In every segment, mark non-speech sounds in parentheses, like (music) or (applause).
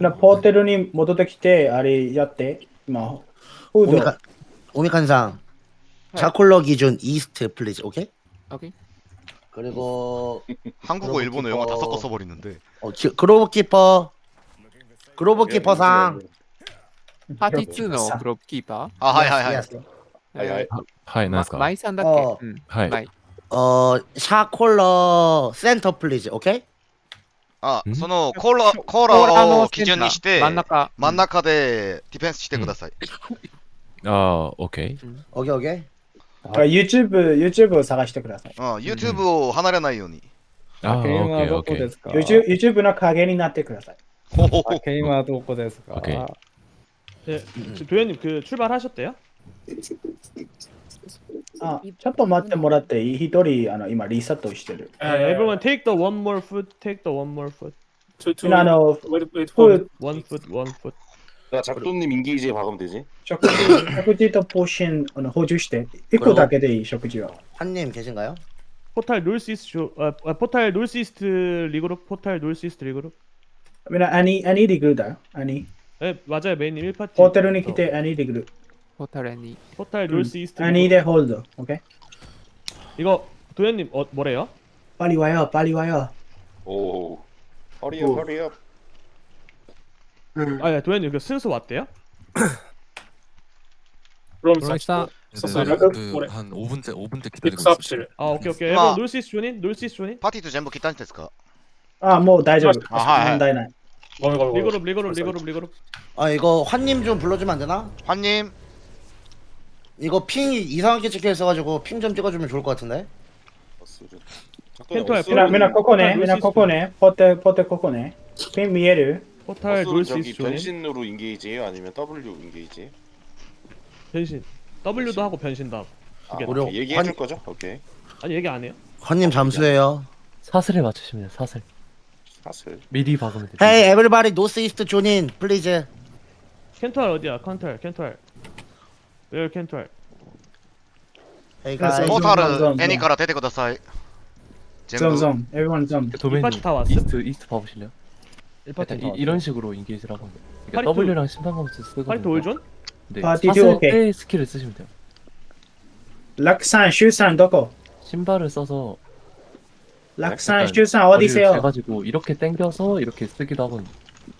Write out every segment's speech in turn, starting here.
なポーテルに戻ってきて、あれやって、今、フード、 오미칸 오미칸상 네. 자콜러 기준 이스트 플리즈 오케이? 오케이. 그리고 (laughs) 한국어, 그럼 일본어, 영어 다 기뻐. 섞어 써버리는데. 어, 기, 그로브 키퍼 그로브 키퍼상 파티 2のグローブキーパ 아, 하이, 하이, 하이. Yes, yes. ー。はいはいえーまはい何ですかマイさんだっあけうん。はいマイ。 어 샤콜러 센터 플리즈 오케이? あ、そのコーラ、コーラを基準にして、真ん中。真ん中でディフェンスしてください。ああ、OK。OK、OK。ー、YouTube を探してください。あ YouTube を離れないように。あ、OK、はどこですか ?YouTube の影になってください。게임 하고 데스 가. 오케 이. 예, 도현님 그 출발하셨대 요? あ、ちょっと待ってもらっていい一人、あの、今、リセットしてる。 네, everyone take the one more foot, take the one more foot, to, to みんな、あの、 wait, wait for フー one foot, one foot. 나 작두님 인기이지에 박으면 되지? 食事、食事とポーションあの補充して、一個だけでいい、食事は。 한님 계신가요? 포탈 놀시스트 조, 아, 아, 포탈 놀시스트 리그룹, 포탈 놀시스트 리그룹. みんな、アニ、アニリグルだよ。アニ。 네, 맞아요, 메인님 1파티. ホテルに来て、アニリグル。 포탈 애니 포탈 룰스 이스트 I need a hold. 오케이. 이거 도현님 어, 뭐래요? 빨리 와요. 빨리 와요. 오. 허리업 오. 허리업. 아 예, 도현님 (clears throat) 그 슬슬 왔대요? 그럼 돌아갑시다. 그, 한 5분째 5분째 기다리고 있어요. 147. 아 오케이 오케이 아. 여러분 룰스 이스트 조닌 룰스 이스트 조닌 パーティーと全部切ったんですか 아, 뭐 다이저. 아, 아, 아. 다이나. 거미 거미 거미. 리그룹 리그룹 리그룹 리그룹 아 이거 환님 좀 불러주면 안 되나? 환님 이거 핑 이상하게 찍혀 있어가지고 핑 좀 찍어주면 좋을 것 같은데. 펜토야, Mira, mira, coconé, mira, coconé. 포탈 놓을 수 있어. 변신으로 인게이지요 아니면 W 인게이지? 변신. W도 하고 변신도 하고. 아, 오케이. 얘기해 줄 거죠? 오케이. 아니 얘기 안 해요? 헌님 잠수해요. 사슬에 맞추시면 사슬. 사슬. 미리 박으면 돼. Hey everybody, Northeast join in, please. 켄탈 어디야? 켄탈, 켄탈. Where can try? Hey guys. Yes, 포탈은 감사합니다. 애니카라 대대 고다사이 점프 점점 everyone 점프 도메인 이빨 다 왔어? 이스트 이스트 봐보실래요? 일단 이, 이런 식으로 인게이지를 하거든요. 그러니까 파리토- W랑 심판감수 쓰거든요. 파리트 올존? 네. 아, 디디 샀을 오케이. 스킬을 쓰시면 돼요. 락산 슈산 도코 신발을 써서 락산 슈산 어디세요? 가지고 이렇게 당겨서 이렇게 쓰기도 하고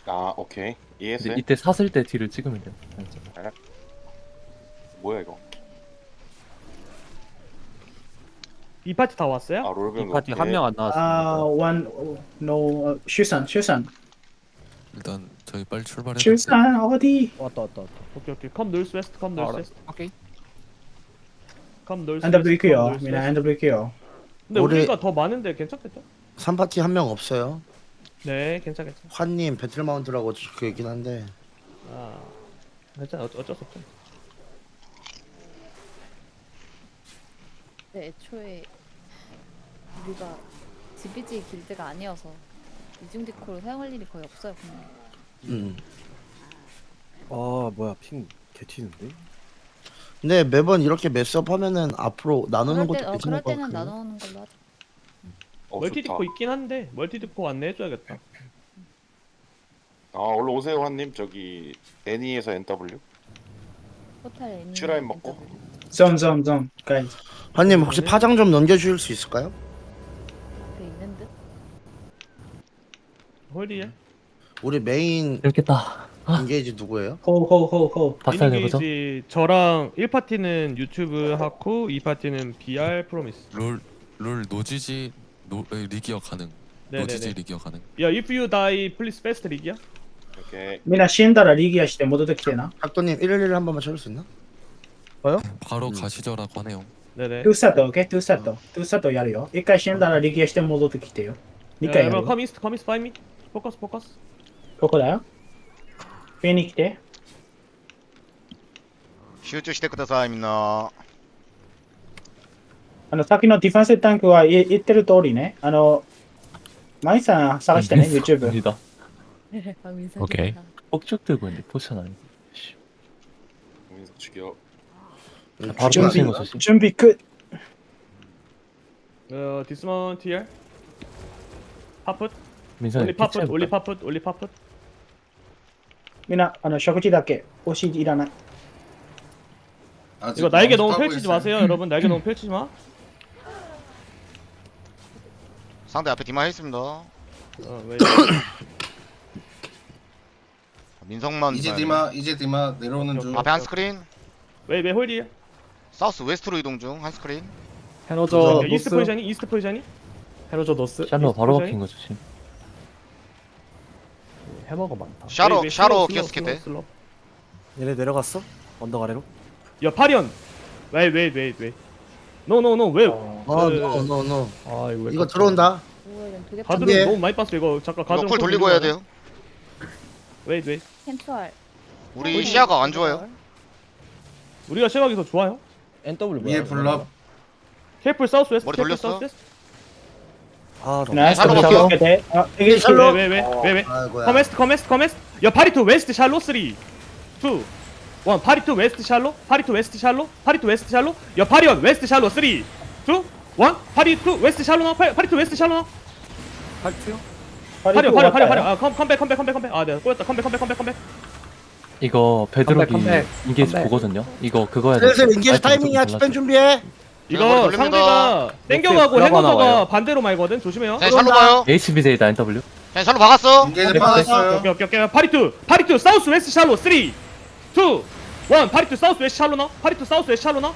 아 오케이 이해했어요? 이때 샀을 때 딜을 찍으면 돼요. 아, 뭐야 이거? 이 파티 다 왔어요? 아이 파티 한 명 안 나왔습니다. One, no, Shusan, Shusan. 일단 저희 빨리 출발해. Shusan, 어디? 왔다 왔다 왔다. 오케이 오케이. 컴 노스 웨스트 컴 노스 웨스트. 오케이. 컴 노스. NWQ요. 미나 NWQ요. 근데 올해- 우리가 더 많은데 괜찮겠죠? 3파티 한 명 없어요. 네, 괜찮겠죠. 환님 배틀마운트라고 그 얘긴 한데 아, 괜찮아. 어쩔 수 없죠. 네, 애초에 우리가 GBG 길드가 아니어서 이중 디코를 사용할 일이 거의 없어요. 그냥. 음. 아 뭐야 핑 개튀는데? 근데 매번 이렇게 매스업 하면은 앞으로 나누는 그럴, 것도 어, 괜찮을 그럴 것 때는 같아요 나누는 걸로 하자. 어, 멀티 좋다. 디코 있긴 한데 멀티 디코 안내해줘야겠다. 아, 얼른 오세요, 환님. 저기 애니에서 NW. 포탈 애니. 슈라인 먹고. 점점점 가이즈 한님 혹시 파장 좀 넘겨주실 수 있을까요? 돼 있는 듯? 홀이야? 우리 메인 이렇겠다. 인게이지 누구예요? 호호호호 인게이지 저랑 1파티는 유튜브 하고 2파티는 BR 프로미스 롤롤 노지지 노 리기어 가능 네, 노지지 네, 리기어 가능 야 if you die please best 릭이야? 오케이 미나 시엔다라 리기야 시대 모두 듣기에나 각도님 111 한번만 쳐줄 수 있나? 바로 음. 가시죠라고 하네요. 네네. トゥーサット、オッケートゥーサット。トゥーサットやるよ。一回死んだらリギアして戻ってきてよ。二回やる 여러분 よ。 come east, come east, find me. 포커스, 포커스. ここだよ。ピンに来て。集中してください、みんな。あの、さっきのディフェンスタンクはい言ってる通りね。あの、マイさん探してね、YouTube。 아니다 (laughs) 박민석. 오케이. 폭죽 들고 있는데 포션 아니 씨. 민석 죽여. 바로 준비, 터치는 거 조심 준비 끝. 어, dismount here. 파풋. 민선이 올리 파풋, 올리 파풋, 올리 파풋. みんな、あの、食事だけ。お尻いらない。 아직 이거 날개 너무 연습하고 펼치지 있어요. 마세요, 여러분. 날개 너무 펼치지 마. (clears throat) 상대 앞에 디마 했습니다 어, 왜? 민성만 이제 봐야 디마 이제 디마 내려오는 오케이, 중 돼. 앞에 한 스크린 왜, 왜 홀디? 사우스 웨스트로 이동 중 한 스크린 해노저 이스트 포지션이? 이스트 포지션이? 해노저 노스. 샬로 바로 포지션이? 박힌 거 조심 해머가 많다. 샤로 왜, 왜 샤로 슬로우, 키오스케 슬로우, 때 슬로우. 얘네 내려갔어? 언덕 아래로? 야, 파리언. 왜, 왜, 왜, 왜? 노, 노, 노, 왜? 어, 어, 그- 노, 노, 노. 아, 이거 왜 이거 깜짝이야. 들어온다. 이건 되게 예. 너무 많이 봤어, 이거. 잠깐 이거 가드론 쿨 돌리고 해야 돼요 왜, 왜? 캔투알. 우리 시야가 안 좋아요 우리가 시각이 더 좋아요. NW 위에 블럭 케이플 사우스 웨스트. 머리 돌렸어? 아, 너. 나이스. 게 아, 되게 샬로. 왜, 왜, 왜, 왜, 왜? 아이고야. 커메스트, 커메스트, 커메스트. 야, 파리 투 웨스트 샬로 3, 2, 1. 파리 투 웨스트 샬로, 파리 투 웨스트 샬로, 파리 투 웨스트 샬로. 야, 파리언 웨스트 샬로 3, 2, 1. 파리 투 웨스트 샬로 나, 파리, 파리 투 웨스트 샬로 나. 파리언, 파리언, 파리언, 파리언. 아, 컴, 컴백, 컴백, 컴백, 컴백. 아, 내가 꼬였다. 컴백, 컴백, 컴백, 컴백. 이거 베드록이 컴백, 인게이지 컴백. 보거든요 이거 그거 해야 돼 슬슬 인게이지 타이밍이야. 집행 준비해. 이거 머리 돌립니다. 상대가 땡겨가고 하나 해노저가 와요. 반대로 말거든. 조심해요. 자 샬로 봐요 HBJ다 NW 자 샬로 박았어 인게이지 오케이, 오케이, 오케이. 파리 투, 파리 투 사우스 웨스트 샬로 3, 2, 1. 파리 투 사우스 웨스트 샬로 나. 파리 투 사우스 웨스트 샬로 나.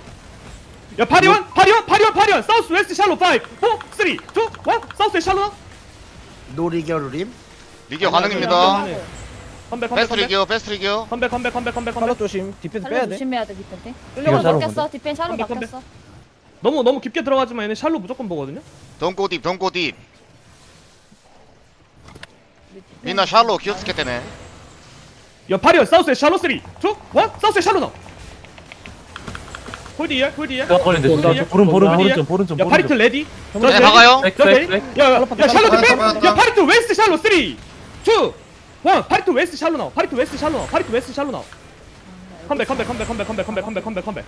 야, 파리원, 파리원, 파리원, 파리원. 사우스 웨스트 샬로 5, 4, 3, 2, 1. 사우스 웨스트 샬로 나. 노리겨루림. 리기어 가능입니다 아니, 아니. 컴백, 컴백, 베스트 컴백. 리기어 베스트 리기어 컴백, 컴백, 컴백, 컴백, 컴백. 조심 디펜스 샬로 조심해야 돼 디펜트. 이거 샬로 샬로 바뀌었어. 디펜 샬로 컴백, 컴백. 바뀌었어. 너무 너무 깊게 들어가지만 얘네 샬로 무조건 보거든요. 덩고 딥 덩고 딥 우리 디펜 민나 샬로 키오스케 때네 야, 파리원 사우스 웨스트 샬로 3, 2, 1. 사우스 웨스트 샬로 나. 홀디야, 홀디야. 가 걸린데 홀디야. 보름 보름. 보름 좀 보름 좀 야, 파리 투 레디. 네 박아요 백, 저 백, 레디. 백. 야, 야, 디펜. 잡아, 야, 잡아. 파리 투 웨스트 샬로 3, 2, 1. 파리 투 웨스트 샬로 나와. 파리 투 웨스트 샬로 나와. 파리 투 웨스트 샬로 나와. 컴백, 컴백, 컴백, 컴백, 컴백, 컴백, 컴백, 컴백, 컴백.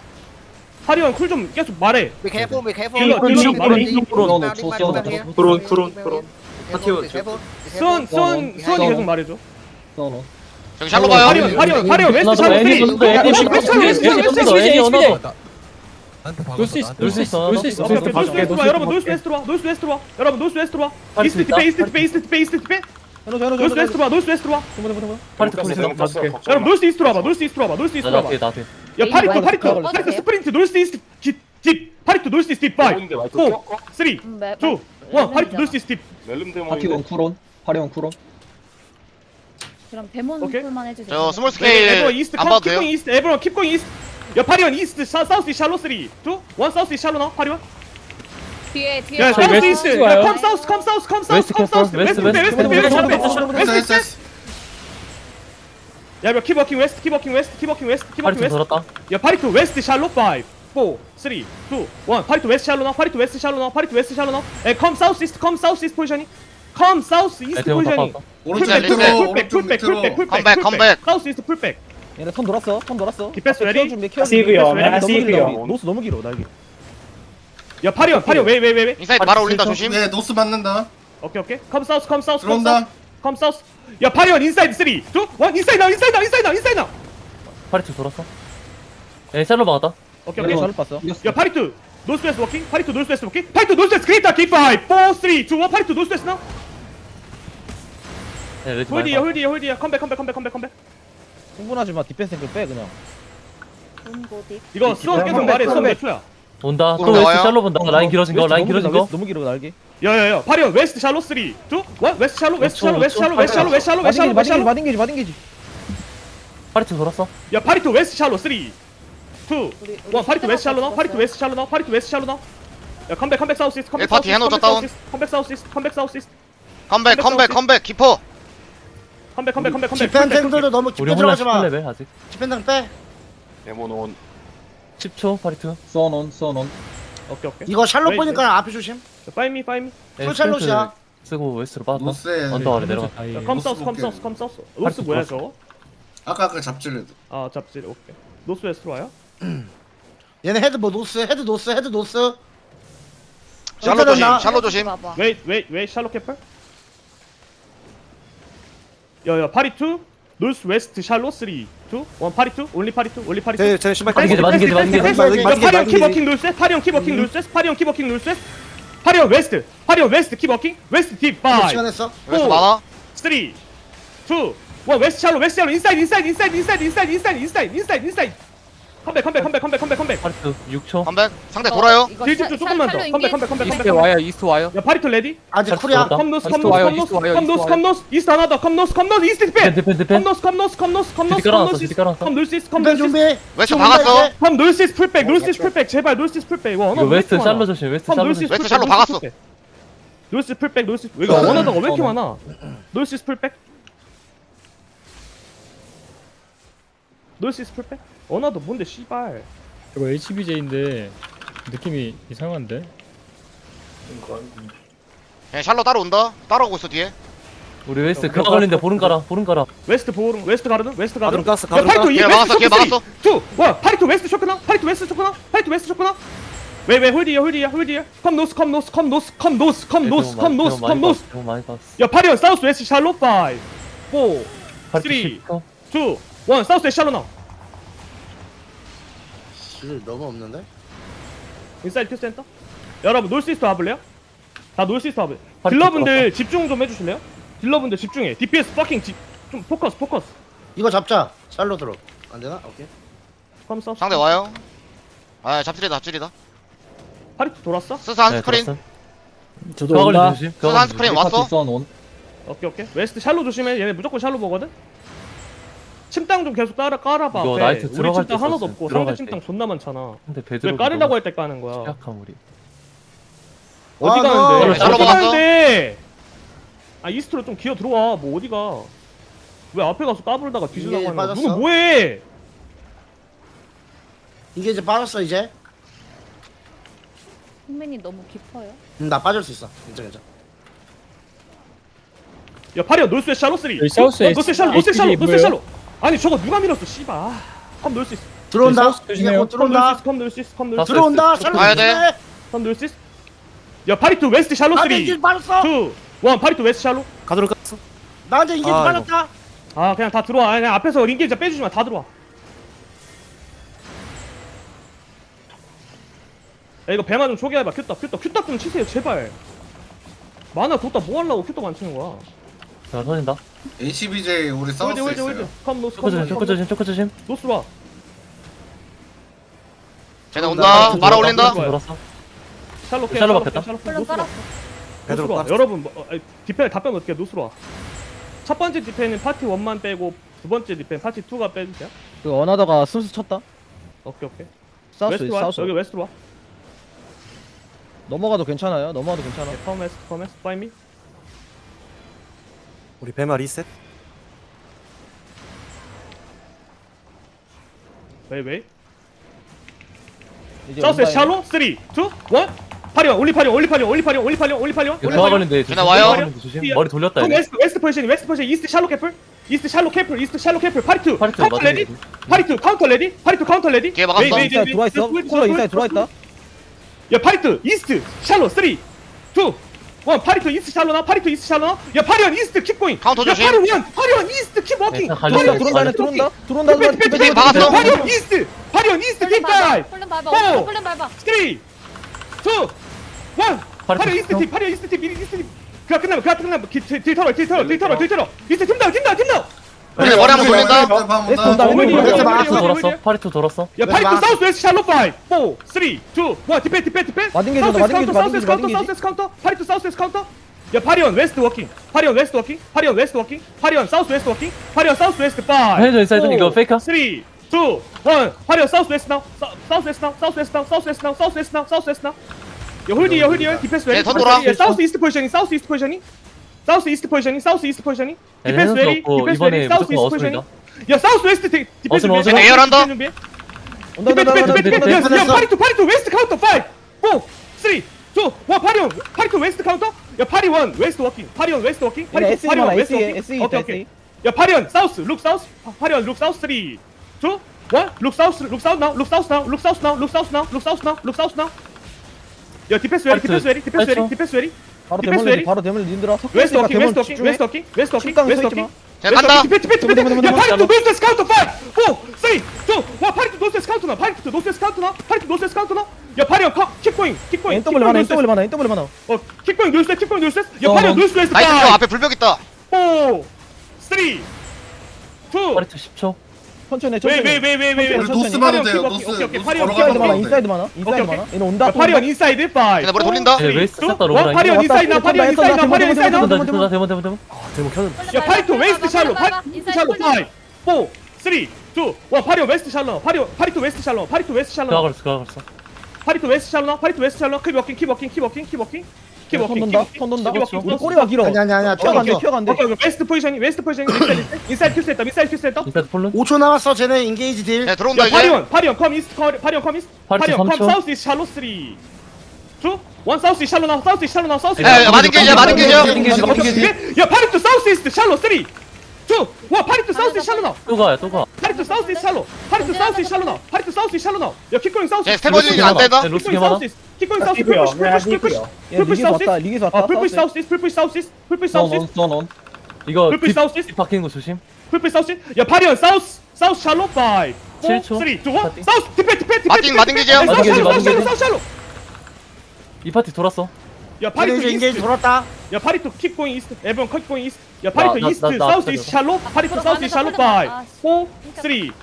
파리원 쿨좀 계속 말해. Be careful, be careful. 딜러, 딜러 말해. Prone, prone, prone. 수원, 수원, 수원이 계속 말해줘. 저기 샬로 봐요 파리원, 파리원, 파리원 웨스트 샬로 3, 2, 1. 웨스트 샬로, 웨스트 샬로, 웨스트 샬로. 나한테 박았어. 놀수 있어 놀수 있어 놀수 있어 오케이, 오케이. 노스 웨스트로 와. 여러분 노스 웨스트로 와. 노스 웨스트로 와. 여러분 노스 웨스트로 와. 파리 이스트. 디페, 이스트 디페, 이스트 디페, 이스트 디페. 노스 웨스트로 와. 노스 웨스트로 와. 파리트 떴어, 폴리스 너무 떴어. 걱정 여러분 마. 노스 이스트로 와봐. 노스 이스트로 와봐. 노스 이스트로 와봐. 나한테 나한테 야 파리토 에이, 파리토 와이드 파리토 커버 스프린트 노스 이스트 딥, 딥 파리토 노스 이스트 딥5 4 데모인데 마이크 3 2 꺾어? 1 음, 매- 파리토 노스 이스트 딥 멜름 데모인데 쿠론 파리온 쿠론 그럼 데몬 오케이. 쿨만 해주세요. 저 스몰 스케일 이스트 안컴 봐도 킵 돼요 고잉 이스트 에브런 킵 고잉 이스트 야 파리원 이스트 사, 사우스 이스트 샬로 3 2 1 사우스 이스트 샬로 나 파리원 뒤에 뒤에. 야 봐요. 사우스 이스트 와요. 컴 사우스 컴 사우스 컴 사우스 웨스트 컴 사우스 캡터, 웨스트 웨스트, 웨스트 웨스트, 웨스트 웨스트, 웨스트 웨스트 웨스트 야킵 워킹 웨스트 킵 워킹 웨스트 킵 워킹 웨스트 킵 워킹 파리트 웨스트 돌았다 야 파리토 웨스트 샬로 5 4 3 2 1 파리토 웨스트 샬로 나 파리토 웨스트 샬로 나 파리토 웨스트 샬로 나 에 컴 사우스 이스트 컴 사우스 이스트 포지션이 컴 사우스 이스트 대원 다 포지션이 빠졌다 오른쪽 풀백 밑으로, 풀백 오른쪽 풀백 밑으로. 풀백 풀백 컴백, 풀백. 컴백. 사우스 이스트 풀백 얘네 턴 돌았어 턴 돌았어 디펜스 레디 시그요, 맨 시그요. 노스 너무 길어 날개 야 파리온 파리온 왜 왜 왜 왜? 인사이드 바로 올린다 조심. 네 노스 맞는다. 오케이 오케이. 컴 사우스 컴 사우스 컴 들어온다. 사우스 컴 사우스 야 파리온 인사이드 3 2 1 인사이드 나 인사이드 나 인사이드 나 인사이드 나 파리트 돌았어? 얘 샬로 막았다. 오케이 오케이. 봤어. 야 파리투 노스웨스트 워킹 파리투 노스웨스트 워킹 파리투 노스웨스트 크리에이터 킥5 4 3 2 1 파리투 노스웨스트 나 홀디야 홀디야 홀디야 컴백 컴백 컴백 컴백 컴백 흥분하지 마. 디펜스 빼 그냥. 이거 수원 계속 말해 수원 몇 초야 온다. 또또 웨스트 나와요? 샬로 본다. 라인 길어진 거 라인 길어진 거. 너무 길어 날개. 야야야 파리온 웨스트 샬로 3 2 1 웨스트 샬로 웨스트 샬로 웨스트 샬로 웨스트 샬로 웨스트 샬로 웨스트 샬로 웨스트 샬로 마딩게지 마딩게지. 파리트 돌았어? 야 파리투 웨스트 샬로 3 2 1 우리 파리투 웨스트 샬로 나 파리투 웨스트 샬로 나 파리투 웨스트 샬로 나야 컴백 컴백 사우스 이스트 컴백 일 파티 해놓자, 컴백 다운. 사우스 이스트, 컴백 사우스 이스트 컴백 사우스 이스트. 컴백 컴백 컴백 키퍼 컴백 컴백 컴백 컴백 집행 탱들도 너무 우리 깊게 혼란 들어가지 마. 18레벨 아직. 집행 탱 빼. 데모는 10초 파리트 써논 써논. 오케이 오케이. 이거 샬롯 보니까 앞에 조심. 파이미 파이미. 얘풀 샬롯이야. 스프린트 쓰고 웨스트로 빠졌다 언더 아래 내려가. 컴 사우스 컴 사우스 컴 사우스 노스 뭐야 저거? 아까 그 잡질레드 아 잡질 오케이. 노스 웨스트로 와요? (clears throat) 얘네 헤드 뭐 노스, 헤드 노스, 헤드 노스. 샬로 조심 나- 샬로 조심. 봐봐. 웨이 웨이 웨이 샬롯 캐플? 야야 파리 투 노스 웨스트 샬로 3 2 1 파리 2 올리 파리 2 올리 파리 2 제, 제 신발 맞은 게지, 맞은 게지, 맞은 게지. 파리온 키버킹 놀스 파리온 키버킹 놀스 파리온 키버킹 놀스 파리온 웨스트 파리온 웨스트 키버킹 웨스트 딥몇5 시간 했어? 웨스트 많아? 3 2 1 웨스트 샬로 웨스트 샬로 인사이드 인사이드 인사이드 인사이드 인사이드 인사이드 인사이드 인사이드 인사이드 컴백 컴백 컴백 컴백 컴백 컴백 파리트 6초. 컴백 상대 돌아요 이거 딜 샬- 좀 조금만 더 컴백 컴백 컴백 이스트 컴백 와요 이스트 와요 야 파리토 레디 아직 잘 쿨이야. 컴 노스 이스트 컴노스 와요, 컴노스 이스트 와요, 컴노스 이스트 컴노스 이스트 하나 더 컴 노스 컴 노스 이스트 디펜 디펜 디펜 디펜. 컴노스 컴 노스 컴 노스 컴 노스 디디 깔아놨어, 컴노스 디디 깔아놨어. 컴 놀시스 컴 준비 놀시스 준비 웨스트 지금 박았어. 컴 놀시스 풀백 놀시스 풀백 제발 놀시스 풀백 와 이거 웨스트 샬로 조심. 웨스트 컴 샬로. 웨스트 샬로 박았어. 놀시스 풀백 놀시스 왜 이거 원하다가 왜 이렇게 많아 놀시스 풀백 놀시스 풀백 원하도 뭔데 씨발 이거 HBJ인데 느낌이 이상한데? 예 샬로 따라온다 따라오고 있어 뒤에 우리 웨스트 그거 걸린데 보름 깔아. 보름 깔아. 웨스트 보름 웨스트 가르는 웨스트 가르는 가드론 야 가드론. 이걔 웨스트 막았어, 걔 막았어. 2 1 파이토 웨스트 쇼크나 파이토 웨스트 쇼크나 파이토 웨스트 쇼크나 왜왜 홀디야 홀디야 홀디야 컴 노스 컴 노스 컴 노스 컴 노스 컴 노스 컴 노스 컴 노스 너무 많이 봤어. 야 파리언 사우스 웨스트 샬로 5 4 파리트 쓰리. 10초. 2 1 사우스 웨스트 샬로 나 우실 너무 없는데? 인사이드 큐 센터 여러분 놀시스트 와볼래요? 다 와볼래요 파리트 딜러분들 집중 좀 해주실래요? 딜러분들 집중해 DPS 퍼킹 집, 좀 포커스 포커스 이거 잡자 샬로 들어 안 되나? 오케이 컴 사우스 상대 와요 아 잡질이다 잡질이다 파리트 돌았어? 스스 한 네, 스크린 들었어. 저도 온다. 조심. 스스 한 걸린 스크린 조심. 왔어 오케이 오케이 웨스트 샬로 조심해 얘네 무조건 샬로 보거든 침땅 좀 계속 깔아 깔아봐 이거 앞에. 나이트 우리 들어갈 침땅 때 하나도 썼어요. 없고 들어갈 상대 침땅 때. 존나 많잖아 근데 왜 베드로 깔으려고 할 때 까는 거야 약함 우리. 어디 아, 가는데 너. 어디? 가는데 아 이스트로 좀 기어 들어와 뭐 어디가 왜 앞에 가서 까불다가 뒤질라고 이게 하는 거야 빠졌어? 누구 뭐해 이게 이제 빠졌어 이제 흥민이 너무 깊어요. 음, 나 빠질 수 있어 괜찮아 괜찮아 야 파리야 놀스의 샬로 3 여기 사우스에 놀스의 샬로 놀스의 샬로 보여요? 샬로 아니 저거 누가 밀었어 씨발. 아, 컴 놀스 있어. 들어온다. 곧 들어온다. 컴 놀스 있어. 컴 놀스 사우스 있어 들어온다. 샬로 가야 돼. 조심해. 컴 놀스 있어. 야 파리투 웨스트 샬로 3 나한테 2 이길 빠졌어. 1 파리투 웨스트 샬로 가드론 깠어. 나한테 이길 빠졌다. 아 그냥 다 들어와. 그냥 앞에서 링게이지 빼주지 마다 들어와. 야 이거 배만 좀 초기해봐. 큐떡 큐떡 큐떡 좀 치세요 제발. 만화 뒀다 뭐 하려고 큐떡 안 치는 거야? 자 터진다. HBJ 우리 홀드 홀드 홀드 컴 노스 초코 컴 조심. 노스 초코 조심. 초코 조심. 노스 와 쟤네 온다 말아 올린다 좋아요. 돌았어. 샬로 케어 샬로 바뀌었다? 홀로 노스로 와. 깔았어. 베드로 여러분 뭐, 어, 디펜 답변 어떻게 해? 노스로 와첫 번째 디펜은 파티 1만 빼고 두 번째 디펜 파티 2가 빼주세요 그 어나더가 스스 쳤다. 오케이 오케이 사우스 웨스트로 와 사우스. 여기 웨스트로 와 넘어가도 괜찮아요. 넘어가도 괜찮아. 네, 컴 웨스트 컴 웨스트 파이 미 우리 배마 리셋 웨이 웨이 이제 사우스 온다, 샬로 3 2 1 파리온 올리 파리온 올리 파리온 올리 파리온 올리 파리온 올리 파리온 이거 올리 파리온 걸린데 조심. 와요? 걸린데 조심. 머리 돌렸다 컴 이거. 웨스트 웨스트 포지션 웨스트 포지션 이스트 샬로 캐플 이스트 샬로 캐플 이스트 샬로 캐플 파리 2 파리트 카운터 맞은 레디 거지. 파리 2 카운터 레디 파리 2 카운터 레디 걔 막았어. 인사이드 들어와 있어. 콜러 인사이드 들어와 있다. 야 파리트 이스트 샬로 3 2 1 파리트 이스트 샬로 나 파리트 이스트 샬로 나 야 파리온 이스트 킵 고잉 카운터 야 조심. 파리온 파리온 이스트 킵 워킹 네, 갈린다. 들어온다. 들어온다. 들어온다. 들어온다. 디펜, 디펜, 디펜, 박았어. 파리온 이스트 파리온 이스트 킵. 가이 홀른 밟아. 고! 오른쪽 홀른 밟아. 3 2 1 파리온 이스트 팀 파리온 이스트 팀 미리 이스트 팀 그가 끝나면 그가 끝나면 기- 딜딜 털어 딜 털어 딜 털어 딜 털어 이스트 팀 다운 팀 다운 팀다 운 쟤네 머리 한번 돌린다 웨스트 온다. 어머니, 웨스트 어머니, 막- 파리투 어머니, 돌았어. 어머니. 파리투 돌았어. 야 막- 사우스 웨스트 샬로 5 4 3 2 1 디펜 디펜 디펜 마딩 게이지, 사우스 마딩게이지, 카운터 사우스 마딩게이지, 카운터 마딩게이지. 사우스 카운터 파이트 사우스 웨스트 카운터 야 파리온 웨스트 워킹 파리온 웨스트 워킹 파리온 웨스트 워킹 파리온 사우스 웨스트 워킹 파리온 사우스 웨스트 5 해줘, 인사이드. 이거 페이크야? 3 2 1 파리온 사우스 웨스트 나우 사우스 웨스트 나우 사우스 웨스트 나우 사우스 웨스트 나우 사우스 웨스트 나우 사우스 웨스트 나우 야 홀디 야 홀디 야 디펜스 네, 턴 돌아. 사우스 이스트 포지셔닝 사우스 이스트 포지셔닝 사우스 이스트 포지셔닝 사우스 이스트 포지셔닝 디펜스 에너지 웨리 없고 디펜스 이번에 웨리 사우스 무조건 이스트 포지셔닝 어스입니다. 야 사우스 웨스트 디- 디펜스 어스로, 어스로. 준비해. 에어란다. 디펜스 준비해. 온다. 디펜 온다. 디펜 온다. 디펜 디펜 디펜, 디펜 야 파리 투 파리 투 웨스트 카운터 5 4 3 2 1 파리 온 파리 투 웨스트 카운터 야 파리 원 웨스트 워킹 파리 원 웨스트 워킹 파리투 SE 파리원 많아, 웨스트 SE, 워킹 SE 오케이 있다, 오케이. 야 파리 원 사우스 룩 사우스 파- 파리 원 룩 사우스 3 2 1 룩 사우스 룩 사우스 나우 룩 사우스 나우 룩 사우스 나우 룩 사우스 나우 룩 사우스 나우 룩 사우스 나우 야 디펜스 웨리 디펜스 웨리 디펜스 웨리 디펜스 웨리 바로 디펜스 대물 웨리. 바로 대물 님들아. 웨스트 워킹 웨스트 워킹. 웨스트 워킹 웨스트 워킹 침땅 웨스트 워킹 마. 쟤네 간다 디펜 디펜 디펜 디펜 야 파리투 노스웨스트 카운터 5 4 3 2 1 파리투 노스웨스트 카운터 나 파리투 노스웨스트 카운터 나 파리투 노스웨스트 카운터 나야 파리언 컵 킥고잉 킥고잉 NW 많아 NW 많아 NW 많아 어 킥고잉 노스웨스트 킥고잉 노스웨스트 야 어, 파리언 어. 노스웨스트 나이스 5형 앞에 불벽 있다 4 3 2 파리투 10초. 천천히 해, 천천히. 해. 왜왜 왜 왜왜 노스 노스 봐도 돼요, 노스. 오케이, 오케이, 파리언 인사이드 많아 인사이드 많아 인사이드 오케이. 많아 얘는 온다 야, 파리언 인사이드 5 쟤네 머리 돌린다. 예, 웨이스트 싹다 원 로브라인. 파리언 인사이드 나 파리언 인사이드 나 파리언 인사이드 나. 데몬 데몬 데몬 데몬 데몬 데몬. 야 파리투 웨스트 샬로 파리투 샬로 5 4 3 2 1 파리언 웨스트 샬로 파리언 파리투 웨스트 샬로 파리투 웨스트 그가 샬로 걸었어 그가 걸었어. 파리투 웨스트 샬로 파리투 웨스트 샬로 킵워킹 킵워킹 킵워킹 킵워킹 손 킵워킹 돈다? 손 돈다? 우리 꼬리가 길어. 아니 아니 아니야. 튀어가 안돼 튀어 튀어가 안돼 오케이 오케이. 웨스트 포지션이 웨스트 포지션이 인사이드 큐스 했다 인사이드 큐스 했다. 인사이드 폴른. 5초 남았어 쟤네. 인게이지 딜. 쟤네 들어온다 야 이제. 파리언 파리언 컴 이스트 컴 파리언 컴 이스트. 파리투 파리언 컴 3초. 사우스 이스트 샬로 3 2 1 사우스 이스트 샬로 나 사우스 이스트 샬로 나 사우스 이스트 야, 야, 맞은 게이지야, 맞은 게이지야. 맞은 게이지, 맞은 게이지. 야 파리투 사우스 이스트 샬로 3 2 1 파리투 사우스 이스트 샬로 나 또 가요 또 가. 파리투 사우스 샬로 파리투 사우스 샬로 나 파리투 사우스 샬로 나 야 킥고잉 사우스 쟤네 이스트 스테버진이 안 네, 로스 킥고잉 개마다. 사우스 킥고잉 사우스 이스트 띠고요. 풀푸시 풀푸시 리기스 사우스 왔다 리기스 아 왔다 풀푸시 사우스 풀푸시 사우스 풀푸시 사우스 넌넌넌 이거 풀풀 딥- 사우스? 딥 박히는 거 조심. 풀푸시 사우스 야 파리언 사우스 사우스 샬로 5 4 3 2칠1 초. 사우스 디펜 디펜 디펜 마틴, 마틴 게이지야. 사우스 샬로 사우스 샬로. 사우스 샬로 이 파티 돌았어. 야 파리투 인게이지 인게이지 이스트. 돌았다. 야 파리투 킥고잉 이스트. 에브런 킥고잉 이스트. 야 파리투 나- 이스트. 나- 나 사우스 이스트 샬로 파리투 앞으로 사우스 이스트 샬로 5 가면서 4 3 2 1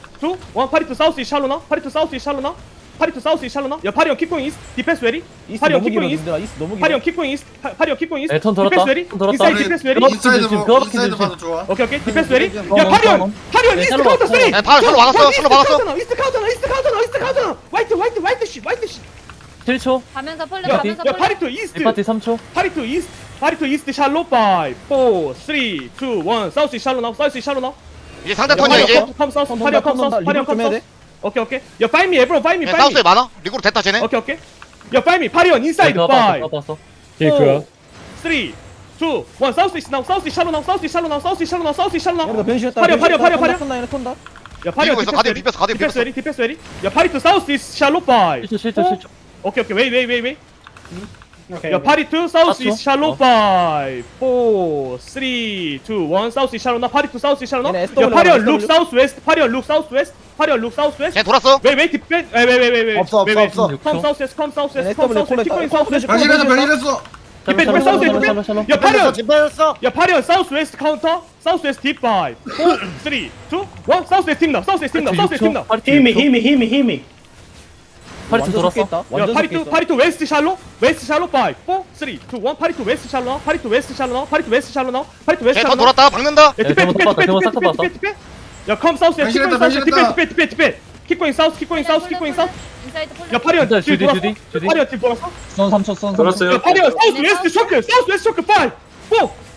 파리투 사우스 이스트 샬로 나? 파리투 사우스 이스트 샬로 나? 파리투 사우스 이스트 샬로 나야 파리언 킥고잉 이스트. 디펜스 웨리 이스트 파리언 너무 길어 킥고잉 이스트. 님들아 이스트 너무 길어. 파리언 킥고잉 이스트. 파- 파리언 킥고잉 이스트. 네, 턴 돌았다. 디펜스 웨리 턴 돌았다. 인사이드 디펜스 웨리 인사이드 뭐 그거 박히는 조심. 좋아. 오케이 오케이. 디펜스 웨리 어, 야 어, 파리언 어. 파리언 네, 이스트 샬로 카운터 박았어. 3 네, 파- 샬로 박았어, 샬로 박았어. 이스트 카운터 이스트 카운터 이스트 카운터 화이트 화이트 화이트 씨 화이트 씨 7초. 가면서 폴른 야, 가면서 야 폴른 파리투 이스트. 이 파티 3초. 파리투 이스트. 파리투 이스트 샬로 5 4 3 2 1 사우스 이스트 샬로 나우 사우스 이스트 샬로 나우 이제 상대 턴이야 이제? 파리언 컴 사우스 돈다 컴 사우스 리그 컴 사우스. 돼. 오케이 오케이. 야 파이미 에브로 파이미 쟤네 파이미. 사우스에 많아? 리그로 됐다 쟤네? 오케이 오케이. 야 파이미 파리언 인사이드 5 그거 봤어 그거 봤어. 케이크야. 3 2 1 사우스 이스트 나우 사우스 이스트 샬로 나우 사우스 이스트 샬로 나우 사우스 이스트 샬로 나우 사우스 이스트 샬로 나우 파리언 파리언 파리언 파리언 턴다 얘네 턴다 야 비비고 있어, 가드 비볐어, 가드 디펜스 비볐어. 웨리 디펜스. 웨리. 야 파리투 사우스 이스트 샬로 5 7초 7초 7초. 오케이 오케이. 웨이 웨이 웨이 웨이. 오케이. 야 파리투 사우스 맞죠? 이스트 샬로 5 4 3 2 1 사우스 이스트 샬로 나 파리투 사우스 이스트 샬로 얘네 나야 SW 파리언 SW. 룩 사우스 웨스트 파리언 룩 사우스 웨스트 파리언 룩 사우스 웨스트. 쟤네 돌았어. 웨이 웨이 디펜 웨이 웨이 웨이 웨이 없어, 없어, 없어. 컴 사우스 웨스트 컴 사우스 웨스트 컴 사우스 웨스트 콜했다 킥고잉 사우스 웨스트. 변신했어 변신했어. 디펜 샬로, 사우스 샬로, 디펜. 야 파리언 집배했어 야 파리언 사우스 웨스트 카운터? 사우스 웨스트 딥5 4 3 2 1 사우스 웨스트 팀나 사우스 웨스트 팀나 사우스 웨스트 팀나. 힘이 힘이 힘이 힘이. 파티 완전 돌았어. 섞여있다 야 완전 파리투 섞여있어 파리투 웨스트 샬로 웨스트 샬로 5 4 3 2 1 파리투 웨스트 샬로 나와 파리투 웨스트 샬로 나와 파리투 웨스트 샬로 나와 파리투 웨스트 샬로 턴 나와 돌았다 박는다 야 네, 디펜 대본 디펜 떴다, 디펜 대본 디펜 싹다 디펜 봤어. 디펜 디펜 야컴 사우스 킥고잉 변신했다, 사우스 디펜 변신했다. 디펜 디펜 디펜 킥고잉 사우스 킥고잉 사우스 킥고잉 사우스 인사이드 폴른 야 파리언 일단 뒤 주디, 돌았어 주디, 주디. 파리언 뒤 돌았어 선 3초 선 돌았어요. 야 파리언 사우스 네, 웨스트 사우스. 쇼크 사우스 웨스트 쇼크 5 4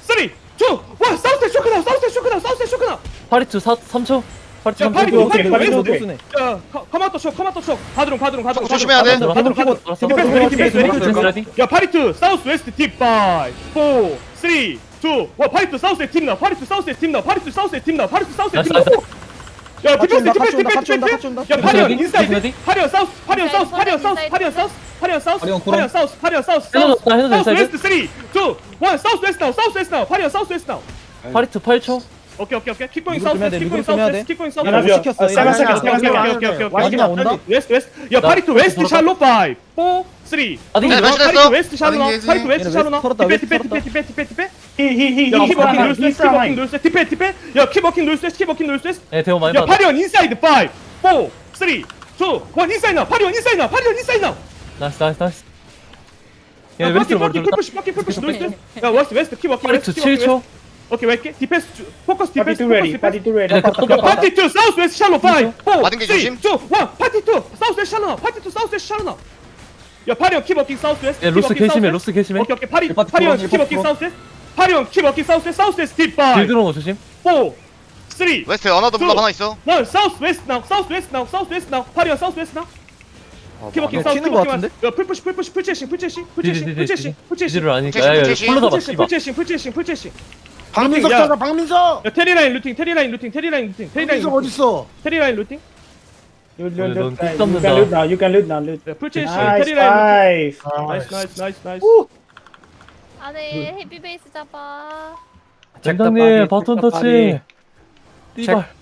3 2 1 사우스 쇼크 나 사우스 쇼크 나 사우스 쇼크 나 파리투 4 3초. 파리투 야, 3초. 파리투, 오케이, 파리투 파리투 웨스트 오케이. 노스네 야 커마토 쇼 커마토 쇼 가드론 가드론 가드론 조심해야 돼. 가드론 가드론 돌았어. 디펜스 웨리 디펜스 디펜스 레디. 야 파리투 사우스 웨스트 딥5 4 3 2 1 파리투 사우스의 팀나 파리투 사우스의 팀나 파리투 사우스의 팀나 파리투 사우스의 나이스, 팀나 나이스. 야 같이 디펜스 온다, 디펜스 디펜스 디펜스 온다. 야 파리언 레디? 인사이드? 파리언 사우스 파리언 사우스 파리언 사우스 파리언 사우스 파리언 사우스 파리언. 사우스 파리언 사우스 사우스 사우스 웨스트 3 2 1 사우스 웨스트 나우 사우스 웨스트 나우 파리언 사우스 웨스트 나우 파리투 8초. 오케이 오케이 오케이. 리그룹 사우스 좀 해야 돼, 킥고잉 리그룹 좀 해야 사우스 돼. 킥고잉 야, 사우스. 나못 시켰어 아, 세가 세가 오케이 세가. 오케이 오케이 오케이. 마지막 온다? 웨스트 웨스트. 야 나- 파리투 웨스트. 샬로 5 4 3 2 아니, 네, 파리투 웨스트 웨스트 샬로 나? 아니, 파리투 웨스트 얘네 샬로 나? 웨스트 털었다, 디펜 웨스트 디펜 디펜 디펜 디펜. 히히히 야 키버킹 놀스 키버킹. 놀스 디펜 디펜. 야 키버킹 놀스 키버킹 놀스 네, 대본 많이 야 받아. 파리언 인사이드 5 4 3 2 1 인사이드 나 파리언 인사이드 나 파리언 인사이드 나 나이스, 나이스, 나이스. 얘 야, 웨스트로 파킹, 머리 돌렸다. 풀푸시, 파킹, 풀푸시, 놀스. 야, 웨스트, 웨스트, 키버킹, 파리투 웨스트, 키버킹, 7초. 웨이트, 디펜스, 주- 포커스, 디펜스, 파티 투 포커스, 레디. 디펜스. 파티 투 레디. 얘네 또 야, 파티 2, 사우스 웨스트 샬로 5, 4, 3, 맞은 게 2, 조심. 1, 파티 2, 사우스 웨스트 샬로 나, 파티 2, 사우스 웨스트 샬로 나. 야, 파리언 키버킹 사우스 웨스트. 예, 로스 키버킹 개심해, 사우스 로스 개심해. 오케이, 오케이, 파리, 일파티 파리언 프로, 키버킹 일파티 사우스 웨스트. 파리언 키버킹 사우스 웨스트, 사우스 웨스트 딥 5, 길 들어온 거 조심. 4, 3, 2, 웨스트 어나더 블락 하나 있어 1, 사우스 웨스트 나우, 사우스 웨스트 나우, 사우스 웨스트 나우. 파리언 사우스 웨스트 나우. 키버킹 이거 사우스, 튀는 거 키버킹 같은데? 야, 풀푸시, 풀푸시, 풀체싱, 풀체싱, 풀체싱, 풀체싱, 풀체싱. 지지를 아니까. 풀체싱, 야, 야, 풀체싱. 폴로 잡아, 풀체싱, 씨발. 풀체싱, 풀체싱, 풀체 싱. 박민석 야. 찾아 박민석 야 테리라인 루팅 테리라인 루팅 테리라인 루팅 테리라인 박민석 루팅 어딨어 테리라인 루팅 You 넌 you you 끝없는다. can loot now. You can loot now. Loot. 야 풀체시 Nice 테리라인 five. 루팅 나이스 나이스 나이스 나이스 안에 헤비 베이스 잡아 the body. 터치. 띠발.